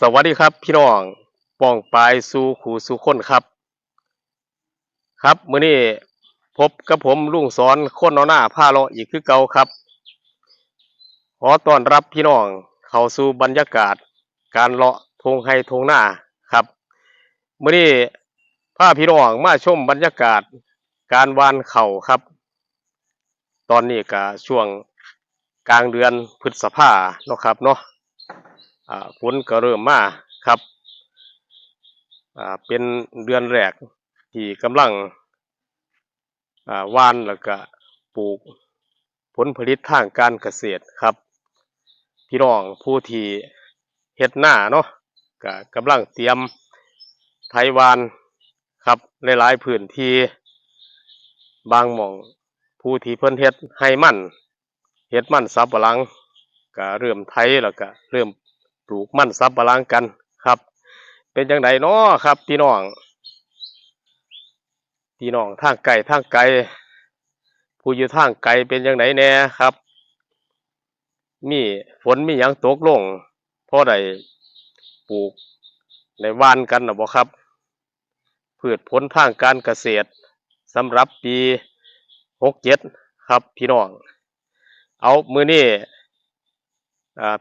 สวัสดีครับพี่น้องป้องปลายสู่ขู่สู่คนครับ ครับมื้อนี้พบกับผมลุงสอนคนเอหน้าพาเลาะอีกคือเก่าครับ ขอต้อนรับพี่น้องเข้าสู่บรรยากาศ การเลาะทงไฮทงหน้าครับมื้อนี้พาพี่น้องมาชมบรรยากาศ การวานเข่าครับ ตอนนี้ก็ช่วงกลางเดือนพฤษภาเนาะครับเนาะ ฝนก็เริ่มมาครับเป็นเดือนแรกที่กำลังอ่าหวานแล้วก็ปลูกผลผลิตทางการเกษตรครับ พี่น้องผู้ที่เฮ็ดหน้าเนาะก็กำลังเตรียมไถวานครับหลายๆพื้นที่บางหม่องผู้ที่เพิ่นเฮ็ดให้มั่นเฮ็ดมั่นสับหลังก็เริ่มไถแล้วก็เริ่ม ปลูกมันสับปะลังกันครับ เป็นจังไดเนาะครับพี่น้องพี่น้องทางไกลทางไกลผู้อยู่ทางไกลเป็นจังไดแน่ครับ มีฝนมีหยังตกลงพอได้ปลูกในวานกันนะบ่ครับพืชผลทางการเกษตรสำหรับปีหกเจ็ดครับพี่น้อง เอามือนี่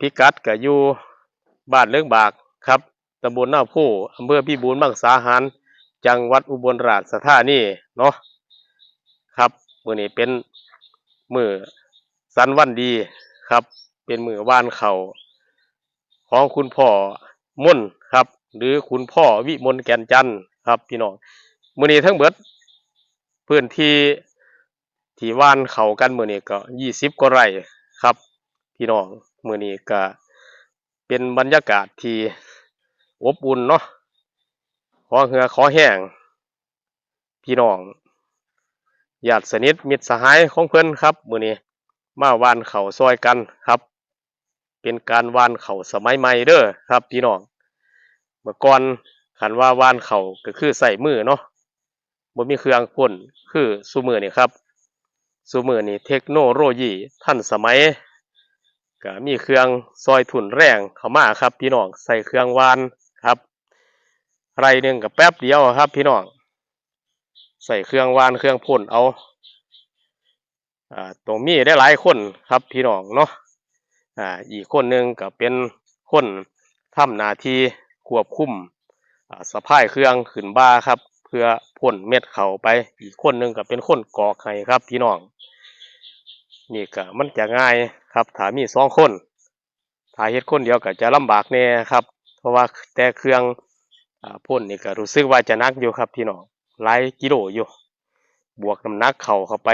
พิกัดก็อยู่ บ้านเลืองบากครับตำบลหน้าผู้อำเภอพิบูลมังสาหาร จังหวัดอุบลราชธานีเนาะครับมือนี้เป็นมือสันวันดีครับ เป็นมือว่านเขาของคุณพ่อมุ่นครับ หรือคุณพ่อวิมลแก่นจันทร์ครับพี่น้องมือนี้ทั้งเบิดพื้นที่ที่ว่านเขากันมือนี้ก็ยี่สิบกว่าไร่ครับ พี่น้องมือนี้ก็ เป็นบรรยากาศที่อบอุ่นเนาะขอเหือขอแห้งพี่น้องญาติสนิทมิตรสหายของเพื่อนครับมือนี้มาวานเข่าซอยกันครับ เป็นการวานเข่าสมัยใหม่เด้อครับ พี่น้องเมื่อก่อนขันว่าวานเข่าก็คือใส่มือเนาะบ่มีเครื่องพ่นคือซุมือนี่ครับซุมือนี่เทคโนโลยีทันสมัย ก็มีเครื่องซอยถุนแรงเข้ามาครับพี่น้องใส่เครื่องวานครับ ไรหนึ่งกับแป๊บเดียวครับ พี่น้องใส่เครื่องวานเครื่องพ่นเอาอ่าตรงมีได้หลายคนครับ พี่น้องเนาะอ่าอีกคนหนึ่งก็เป็นคนทำหน้าที่ควบคุมอ่าสะพายเครื่องขึ้นบ้าครับ เพื่อพ่นเม็ดเขาไปอีกคนหนึ่งก็เป็นคนกอกให้ครับ พี่น้อง นี่ก็มันจะง่ายครับถ้ามีสองคนถ้าเฮ็ดคนเดียวก็จะลำบากแน่ครับ เพราะว่าแต่เครื่องอ่าพ่นนี่ก็รู้สึกว่าจะนักอยู่ครับพี่น้องหลายกิโลอยู่ บวกน้ำหนักเข่าเข้าไป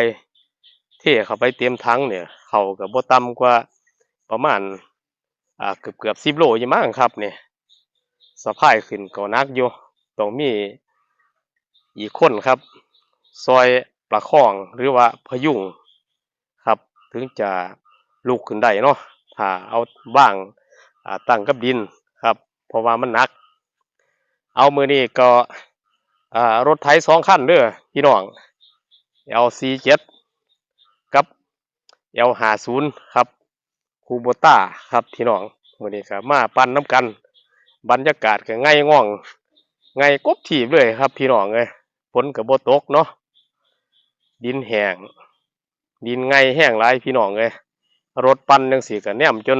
เทเข้าไปเต็มถังเนี่ย เข่ากับบ่ต่ำกว่าประมาณอ่าเกือบเกือบสิบโลอยู่มั้งครับเนี่ยสะพายขึ้นก็นักอยู่ต้องมีอีกคนครับ ซอยประคองหรือว่าพยุง ถึงจะลุกขึ้นได้เนาะถ้าเอาบ้างตั้งกับดินครับ เพราะว่ามันหนัก เอามือนี้ก็รถไถสองคันเด้อพี่น้อง L47 กับ L50 ครับคูโบต้าครับพี่น้องมือนี้ก็มาปั่นน้ำกัน บรรยากาศก็ง่ายง่องง่ายกบถีบเลยครับพี่น้องเลยฝนกับโบตกเนาะดินแห้ง ดินไงแห้งหลายพี่น้องเลยรถปั่นจังสีกันแนมจน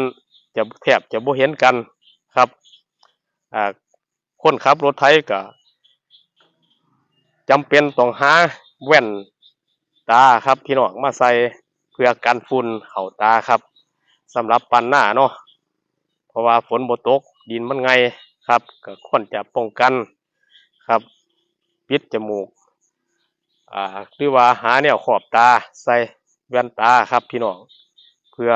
จะแทบจะบ่เห็นกันครับอ่าคนขับรถไถก็จำเป็นต้องหาแว่นตาครับพี่น้องมาใส่เพื่อกันฝุ่นเข่าตาครับสำหรับปั่นหน้าเนาะเพราะว่าฝนบ่ตกดินมันไงครับก็ควรจะป้องกันครับปิดจมูกอ่าหรือว่าหาแนวขอบตาใส่ แว่นตาครับพี่น้องเพื่อ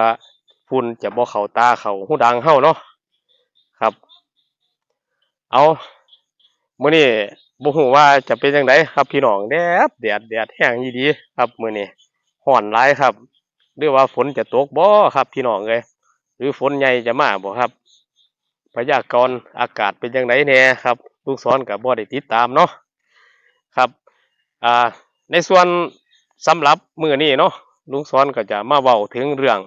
ฝุ่นจะบ่เข้าตาเข้าหูดังเฮาเนาะครับ เอามื้อนี้บ่ฮู้ว่าจะเป็นจังไดครับพี่น้องแดดแดดแดดแห้งอีดีครับมื้อนี้ร้อนหลายครับหรือว่าฝนจะตกบ่ครับพี่น้องเอ้ยหรือฝนใหญ่จะมาบ่ครับพยากรณ์อากาศเป็นจังไดแน่ครับ ลูกศรก็บ่ได้ติดตามเนาะครับอ่าในส่วนสำหรับมือนี้เนาะ ลุงสอนก็จะมาเว้าถึงเรื่อง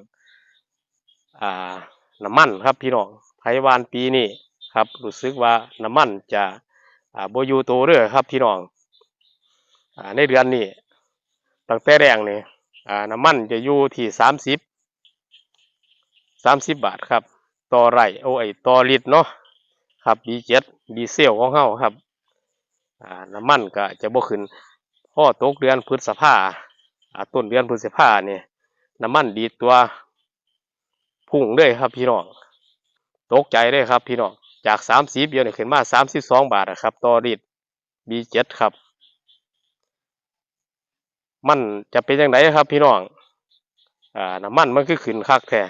อ่า น้ำมันครับพี่น้องไผวานปีนี้ครับรู้สึกว่าน้ำมันจะอ่าบ่อยู่ตัวเด้อครับพี่น้องอ่าในเดือนนี้ตั้งแต่แรงนี่อ่าน้ำมันจะอยู่ที่สามสิบสามสิบบาทครับ ต่อไร่โอ้ไอต่อลิตรเนาะครับดีเจ็ดดีเซลของเฮาครับอ่าน้ำมันก็จะบ่ขึ้นพ่อตกเดือนพฤษภาอ่า ต้นเดือนพฤษภาเนี่ยน้ำมันดีตัวพุ่งเลยครับพี่น้อง ตกใจเลยครับพี่น้อง จากสามสิบเดียวเนี่ยขึ้นมาสามสิบสองบาทนะครับ ต่อลิตรบีเจ็ดครับ มันจะเป็นยังไงครับพี่น้องอ่าน้ำมันมันคือขึ้นคักแท้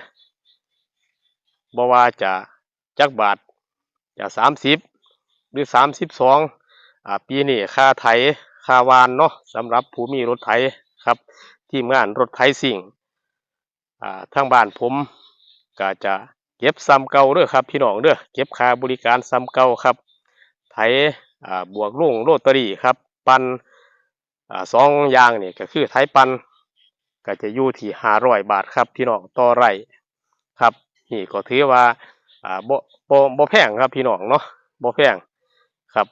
บว่าจะจักบาทจะสามสิบหรือสามสิบสองอ่าปีนี้ค่าไถค่าวานเนาะสำหรับผู้มีรถไถ ครับทีมงานรถไถสิ่งทางบ้านผมก็จะเก็บซ้ำเก่าเด้อครับ พี่น้องเด้อเก็บค่าบริการซ้ำเก่าครับ ไถบวกลุ่งโรตารี่ครับ ปันอสองอย่างนี่ก็คือไถปันก็จะอยู่ที่ห้าร้อยบาทครับ พี่น้องต่อไร่ครับ นี่ก็ถือว่าบ่บ่บ่แพงครับพี่น้องเนาะบ่แพงครับ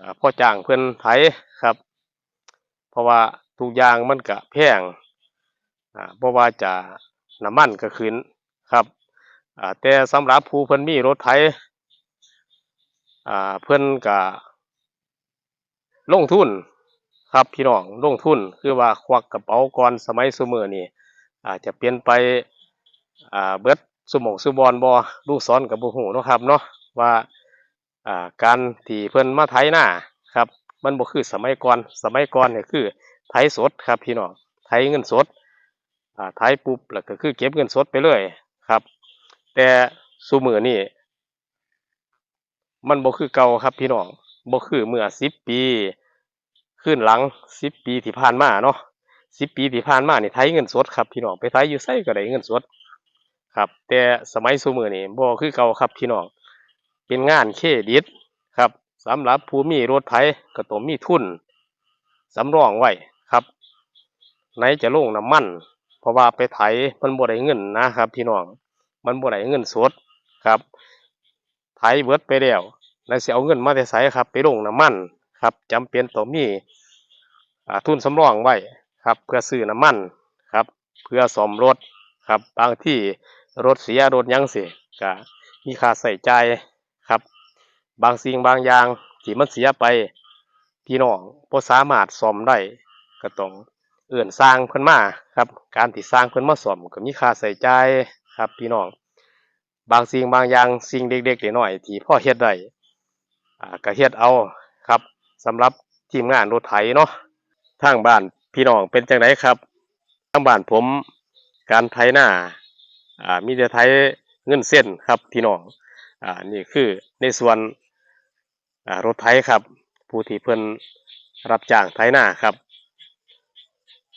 อ่อจ้างเพิ่อนไถครับ เพราะว่า ทุกอย่างมันก็แพงอ่าบ่ว่าจะน้ำมันก็ขึ้นครับอ่าแต่สำหรับผู้เพิ่นมีรถไถอ่าเพิ่นก็ลงทุนครับพี่น้องลงทุนคือว่าควักกระเป๋าก่อนสมัยซุมื้อนี้อาจจะเปลี่ยนไปอ่าเบิดสมองสุบอนบ่ลูกศรก็บ่ฮู้เนะครับเนาะว่าอ่าการที่เพิ่นมาไถนาครับ มันบ่คือสมัยก่อนสมัยก่อนเนี่ยคือ ไถสดครับพี่น้องไถเงินสดอ่าไถปุ๊บแล้วก็คือเก็บเงินสดไปเลยครับ แต่ซุมื้อนี้มันบ่คือเก่าครับพี่น้องบ่คือเมื่อ10ปี ขึ้นหลัง10ปีที่ผ่านมาเนาะ10ปีที่ผ่านมานี่ไถเงินสดครับพี่น้องไปไถอยู่ไสก็ได้เงินสดครับ แต่สมัยซุมื้อนี้บ่คือเก่าครับพี่น้องเป็นงานเครดิตครับสำหรับผู้มีรถไถก็ต้องมีทุนสำรองไว้ ไหนจะลงน้ำมัน เพราะว่าไปไถมันบ่ได้เงินนะครับ พี่น้องมันบ่ได้เงินสดครับ ไถเบิดไปแล้วแล้วสิเอาเงินมาแต่ไสครับ ไปลงน้ำมันครับจำเป็นต้องมีทุนสำรองไว้ครับ เพื่อซื้อน้ำมันครับ เพื่อซ่อมรถครับ บางที่รถเสียรถยังเสิก็มีค่าใช้จ่ายครับ บางสิ่งบางอย่างที่มันเสียไปพี่น้องบ่สามารถซ่อมได้ก็ต้อง เอื้อนสร้างเพิ่นมาครับ การที่สร้างเพิ่นมาซ่อมก็มีค่าใช้จ่ายครับพี่น้อง บางสิ่งบางอย่างสิ่งเล็กๆน้อยๆที่พ่อเฮ็ดได้อ่าก็เฮ็ดเอาครับสำหรับทีมงานรถไถเนาะทางบ้านพี่น้องเป็นจังไดครับทางบ้านผมการไถหนาอ่ามีแต่ไถเงินเส้นครับพี่น้องอ่านี่คือในส่วนอ่ารถไถครับ ผู้ที่เพิ่นรับจ้างไถหน้าครับ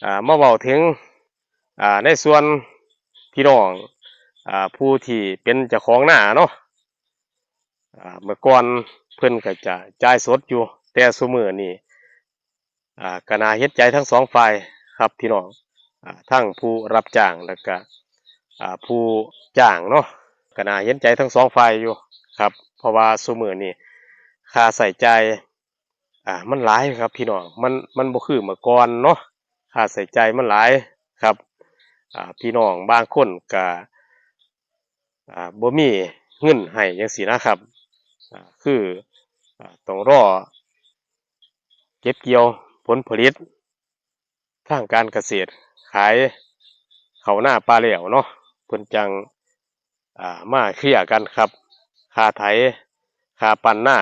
อ่ามาเว้าถึงอ่าในส่วนพี่น้องอ่าผู้ที่เป็นเจ้าของหนาเนาะอ่าเมื่อก่อนเพิ่นก็จะจ่ายสดอยู่ แต่ซุมื้อนี้อ่าก็นาเฮ็ดใจทั้งสองฝ่ายครับพี่น้องอ่าทั้งผู้รับจ้างแล้วก็อ่าผู้จ้างเนาะก็นาเห็นใจทั้งสองฝ่ายอยู่ครับ เพราะว่าซุมื้อนี้ค่าใช้จ่ายอ่ามันหลายครับพี่น้องมันมันบ่คือเมื่อก่อนเนาะ ค่าใช้จ่ายมันหลายครับพี่น้องบางคนก็อ่าบ่มีเงินให้จังซี่นะครับคืออต้องรอเก็บเกี่ยวผลผลิตทางการเกษตรขายเขาหน้าปลาแล้วเนาะเพิ่นจังมาเคลียกันครับคาไถคาปันหน้า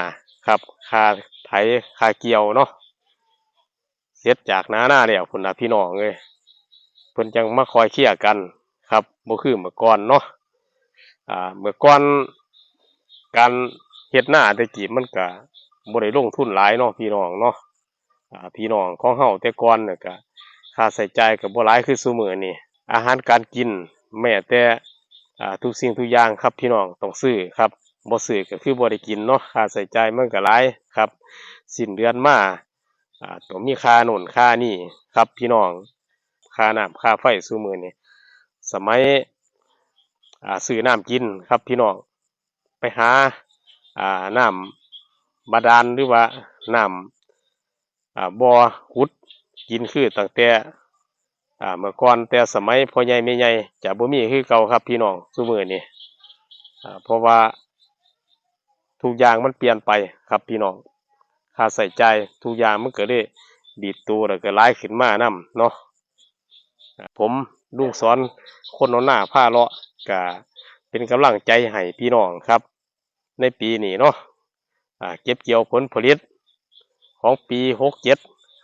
ครับคาไถคาเกี่ยวเนาะ เสร็จจากนาหน้าแล้วพุ่นนะพี่น้องเอ้ยเพิ่นจังมาคอยเคลียร์กันครับบ่คือเมื่อก่อนเนาะอ่าเมื่อก่อนการเฮ็ดหน้าแต่กี้มันก็บ่ได้ลงทุนหลายเนาะพี่น้องเนาะอ่าพี่น้องของเฮาแต่ก่อนน่ะก็ค่าใช้จ่ายก็บ่หลายคือซุมื้อนี้อาหารการกินแม้แต่อ่าทุกสิ่งทุกอย่างครับพี่น้องต้องซื้อครับบ่ซื้อก็คือบ่ได้กินเนาะค่าใช้จ่ายมันก็หลายครับสิ้นเดือนมา อ่าต้องมีค่าโน่นค่านี่ครับพี่น้องค่าน้ำค่าไฟซุมื้อนี้สมัยอ่าซื้อน้ำกินครับพี่น้องไปหาอ่าน้ำบาดาลหรือว่าน้ำอ่าบ่อขุดกินคือตั้งแต่อ่าเมื่อก่อนแต่สมัยพ่อใหญ่แม่ใหญ่จะบ่มีคือเก่าครับพี่น้องซุมื้อนี้อ่าเพราะว่าทุกอย่างมันเปลี่ยนไปครับพี่น้อง ค่าใส่ใจทุกอย่างมันก็ได้ดีดตัวแล้วก็หลายขึ้นมานํเนาะผมลุงสอนคนเอาหน้าผ้าเลาะก็เป็นกำลังใจให้พี่น้องครับ ในปีนี้เนาะเก็บเกี่ยวผลผลิตของปีหกเจ็ด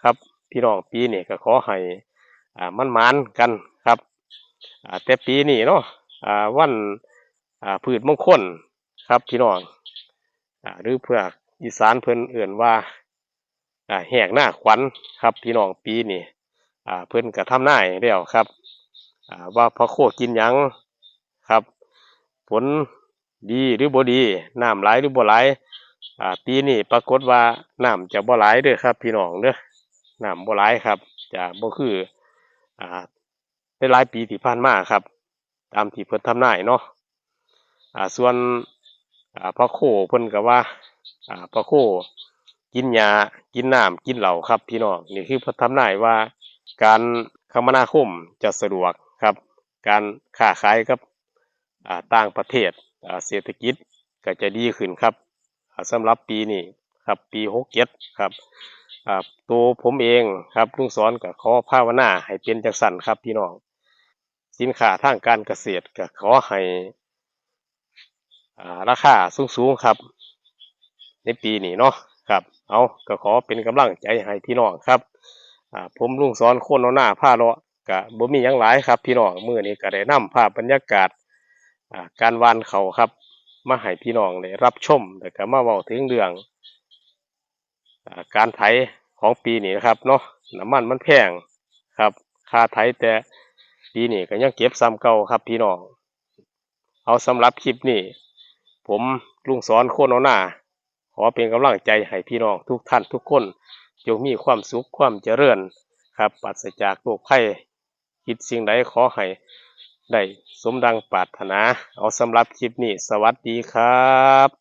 ครับ พี่น้องปีนี้ก็ขอให้อ่ามันมานกันครับแต่ปีนี้เนาะวันพืชมงคลครับพี่น้องหรือเพื่อ อีสานเพิ่นเอื่นว่าแหกหน้าขวัญครับพี่น้องปีนี่เพิ่นก็ทำหนายแล้วครับว่าพระโคกินยังครับ ผลดีหรือบ่ดีน้ำไหลหรือบ่ไหลปีนี้ปรากฏว่าน้ำจะบ่ไหลเด้อครับ พี่น้องเด้อน้ำบ่ไหลครับ จะบ่คือในหลายปีที่ผ่านมาครับ ตามที่เพิ่นทำหนายเนาะอ่าส่วนพระโคเพิ่นก็ว่า อ่าพระโคกินยากินน้ำกินเหล้าครับ พี่น้องนี่คือพิ่นทำนายว่า การคมนาคมจะสะดวกครับ การค้าขายกับอ่าต่างประเทศอ่าเศรษฐกิจก็จะดีขึ้นครับอ่าสำหรับปีนี้ครับปีหกเจ็ดครับอ่าตัวผมเองครับลุงสอนก็ขอภาวนาให้เป็นจังสันครับพี่น้อง สินค้าทางการเกษตรก็ขอให้อ่าราคาสูงๆครับ ในปีนี้เนาะครับ เอาก็ขอเป็นกำลังใจให้พี่น้องครับอ่าผมลุงสอนโคนเอาหน้าผ้าเลาะก็บ่มีหยังหลายครับ พี่น้องมื้อนี้ก็ได้นำภาพบรรยากาศอ่าการวานเขาครับ มาให้พี่น้องได้รับชมแล้วก็มาเว้าถึงเรื่องอ่าการไถของปีนี้นะครับเนาะน้ำมันมันแพงครับค่าไถแต่ปีนี้ก็ยังเก็บซ้ำเก่าครับพี่น้อง เอาสำหรับคลิปนี้ ผมลุงสอนโคนเอาหน้า อเป็นกำลังใจให้พี่น้องทุกท่านทุกคน จงมีความสุขความเจริญครับปราศจากโรคภัยคิดสิ่งใดขอให้ได้สมดังปรารถนา เอาสำหรับคลิปนี้ สวัสดีครับ